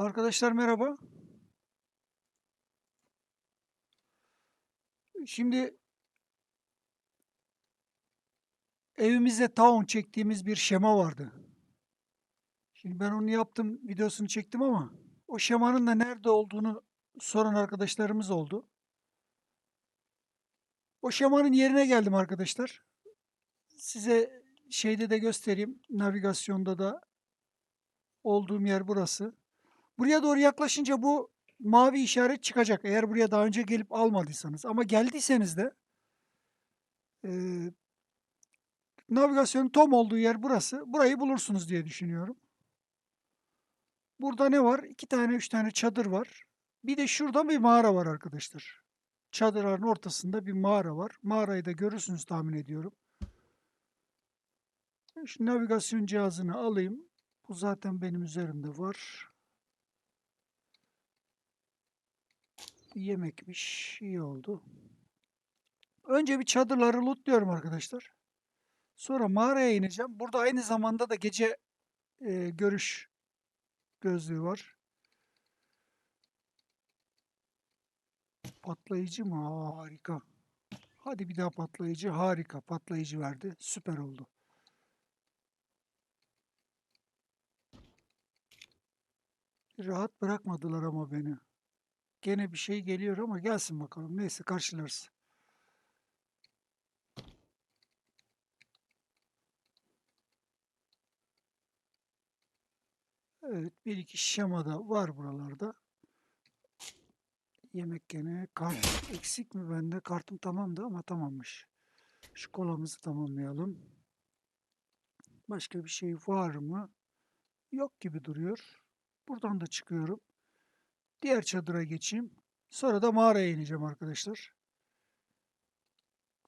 Arkadaşlar merhaba. Şimdi evimizde taun çektiğimiz bir şema vardı. Şimdi ben onu yaptım, videosunu çektim ama o şemanın da nerede olduğunu soran arkadaşlarımız oldu. O şemanın yerine geldim arkadaşlar. Size şeyde de göstereyim. Navigasyonda da olduğum yer burası. Buraya doğru yaklaşınca bu mavi işaret çıkacak. Eğer buraya daha önce gelip almadıysanız. Ama geldiyseniz de eee navigasyonun tom olduğu yer burası. Burayı bulursunuz diye düşünüyorum. Burada ne var? İki tane, üç tane çadır var. Bir de şurada bir mağara var arkadaşlar. Çadırların ortasında bir mağara var. Mağarayı da görürsünüz tahmin ediyorum. Şu navigasyon cihazını alayım. Bu zaten benim üzerimde var. Yemekmiş. iyi oldu. Önce bir çadırları lootluyorum arkadaşlar. Sonra mağaraya ineceğim. Burada aynı zamanda da gece e, görüş gözlüğü var. Patlayıcı mı? Aa, harika. Hadi bir daha patlayıcı. Harika. Patlayıcı verdi. Süper oldu. Rahat bırakmadılar ama beni. Gene bir şey geliyor ama gelsin bakalım. Neyse karşılarız. Evet bir iki şema da var buralarda. Yemek gene kart eksik mi bende? Kartım tamamdı ama tamammış. Şu kolamızı tamamlayalım. Başka bir şey var mı? Yok gibi duruyor. Buradan da çıkıyorum. Diğer çadıra geçeyim. Sonra da mağaraya ineceğim arkadaşlar.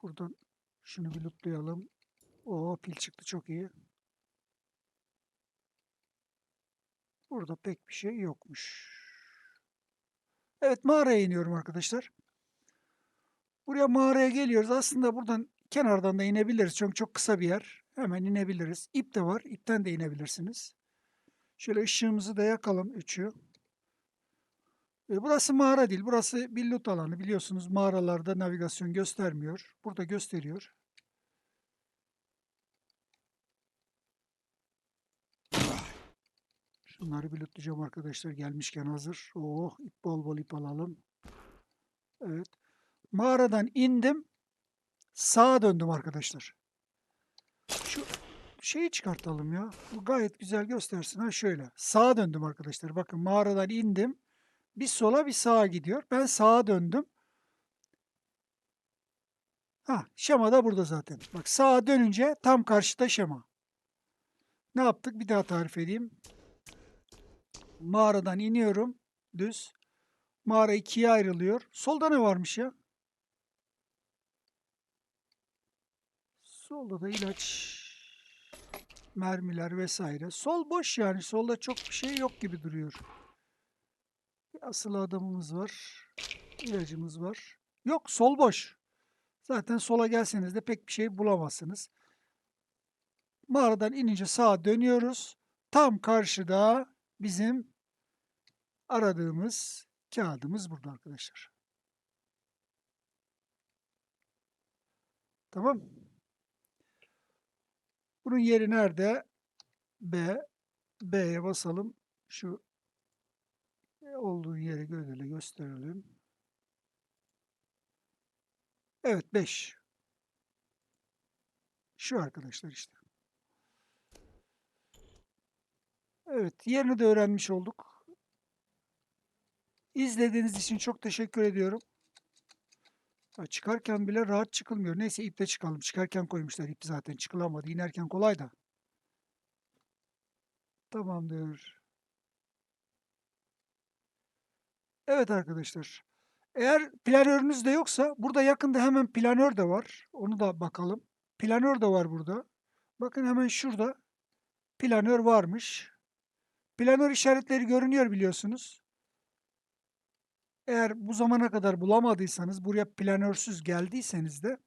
Buradan şunu bir lootlayalım. Oo pil çıktı çok iyi. Burada pek bir şey yokmuş. Evet mağaraya iniyorum arkadaşlar. Buraya mağaraya geliyoruz. Aslında buradan kenardan da inebiliriz. Çünkü çok kısa bir yer. Hemen inebiliriz. İp de var. İpten de inebilirsiniz. Şöyle ışığımızı da yakalım. Üçü. Burası mağara değil. Burası bir loot alanı. Biliyorsunuz mağaralarda navigasyon göstermiyor. Burada gösteriyor. Şunları bir lootlayacağım arkadaşlar. Gelmişken hazır. Oh ip bol bol ip alalım. Evet. Mağaradan indim. Sağa döndüm arkadaşlar. Şu şeyi çıkartalım ya. Bu gayet güzel göstersin. Ha şöyle. Sağa döndüm arkadaşlar. Bakın mağaradan indim. Bir sola bir sağa gidiyor. Ben sağa döndüm. Ha şema da burada zaten. Bak sağa dönünce tam karşıda şema. Ne yaptık? Bir daha tarif edeyim. Mağaradan iniyorum. Düz. Mağara ikiye ayrılıyor. Solda ne varmış ya? Solda da ilaç, mermiler vesaire. Sol boş yani. Solda çok bir şey yok gibi duruyor. Asıl adamımız var. İlacımız var. Yok sol boş. Zaten sola gelseniz de pek bir şey bulamazsınız. Mağaradan inince sağa dönüyoruz. Tam karşıda bizim aradığımız kağıdımız burada arkadaşlar. Tamam. Bunun yeri nerede? B. B'ye basalım. Şu olduğu yere göre gösterelim. Evet 5. Şu arkadaşlar işte. Evet yerini de öğrenmiş olduk. İzlediğiniz için çok teşekkür ediyorum. Ya çıkarken bile rahat çıkılmıyor. Neyse iple çıkalım. Çıkarken koymuşlar ip zaten çıkılamadı. İnerken kolay da. Tamamdır. Evet arkadaşlar. Eğer planörünüz de yoksa burada yakında hemen planör de var. Onu da bakalım. Planör de var burada. Bakın hemen şurada planör varmış. Planör işaretleri görünüyor biliyorsunuz. Eğer bu zamana kadar bulamadıysanız, buraya planörsüz geldiyseniz de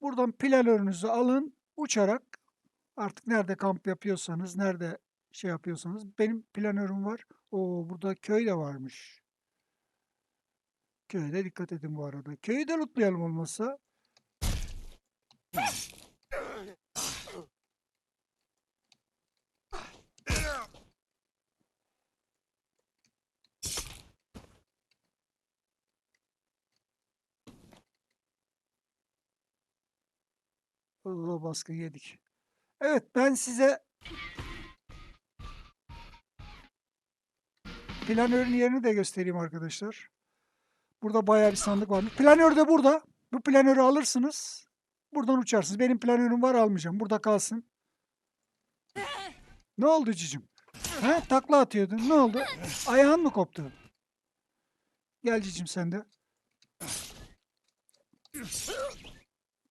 buradan planörünüzü alın, uçarak artık nerede kamp yapıyorsanız, nerede şey yapıyorsanız. Benim planörüm var. O burada köy de varmış. Köye de dikkat edin bu arada. Köyü de lootlayalım olmazsa. Oo, baskı yedik. Evet ben size planörün yerini de göstereyim arkadaşlar. Burada bayağı bir sandık var. Planör de burada. Bu planörü alırsınız. Buradan uçarsınız. Benim planörüm var almayacağım. Burada kalsın. Ne oldu cicim? He? Takla atıyordun. Ne oldu? Ayağın mı koptu? Gel cicim sen de.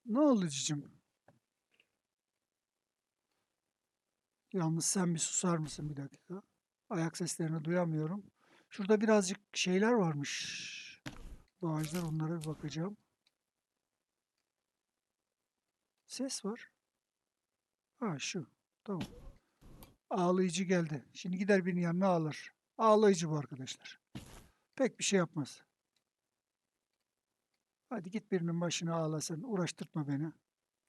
Ne oldu cicim? Yalnız sen bir susar mısın bir dakika? Ayak seslerini duyamıyorum. Şurada birazcık şeyler varmış. Bağcılar onlara bir bakacağım. Ses var. Ha şu. Tamam. Ağlayıcı geldi. Şimdi gider birinin yanına ağlar. Ağlayıcı bu arkadaşlar. Pek bir şey yapmaz. Hadi git birinin başına ağla sen. Uğraştırtma beni.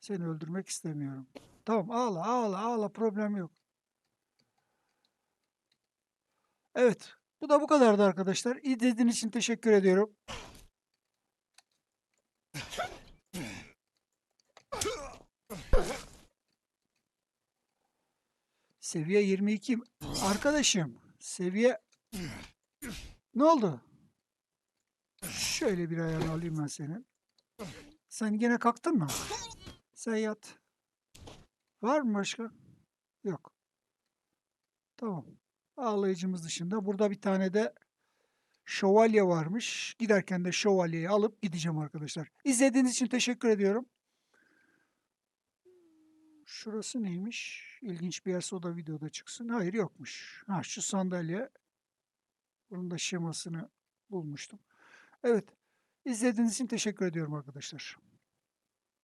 Seni öldürmek istemiyorum. Tamam ağla ağla ağla problem yok. Evet. Bu da bu kadardı arkadaşlar. İzlediğiniz için teşekkür ediyorum. Seviye 22. Arkadaşım seviye ne oldu? Şöyle bir ayağını alayım ben senin. Sen yine kalktın mı? Sen yat. Var mı başka? Yok. Tamam. Ağlayıcımız dışında. Burada bir tane de şövalye varmış. Giderken de şövalyeyi alıp gideceğim arkadaşlar. İzlediğiniz için teşekkür ediyorum. Şurası neymiş? İlginç bir yerse o da videoda çıksın. Hayır yokmuş. Ha şu sandalye. Bunun da şemasını bulmuştum. Evet. İzlediğiniz için teşekkür ediyorum arkadaşlar.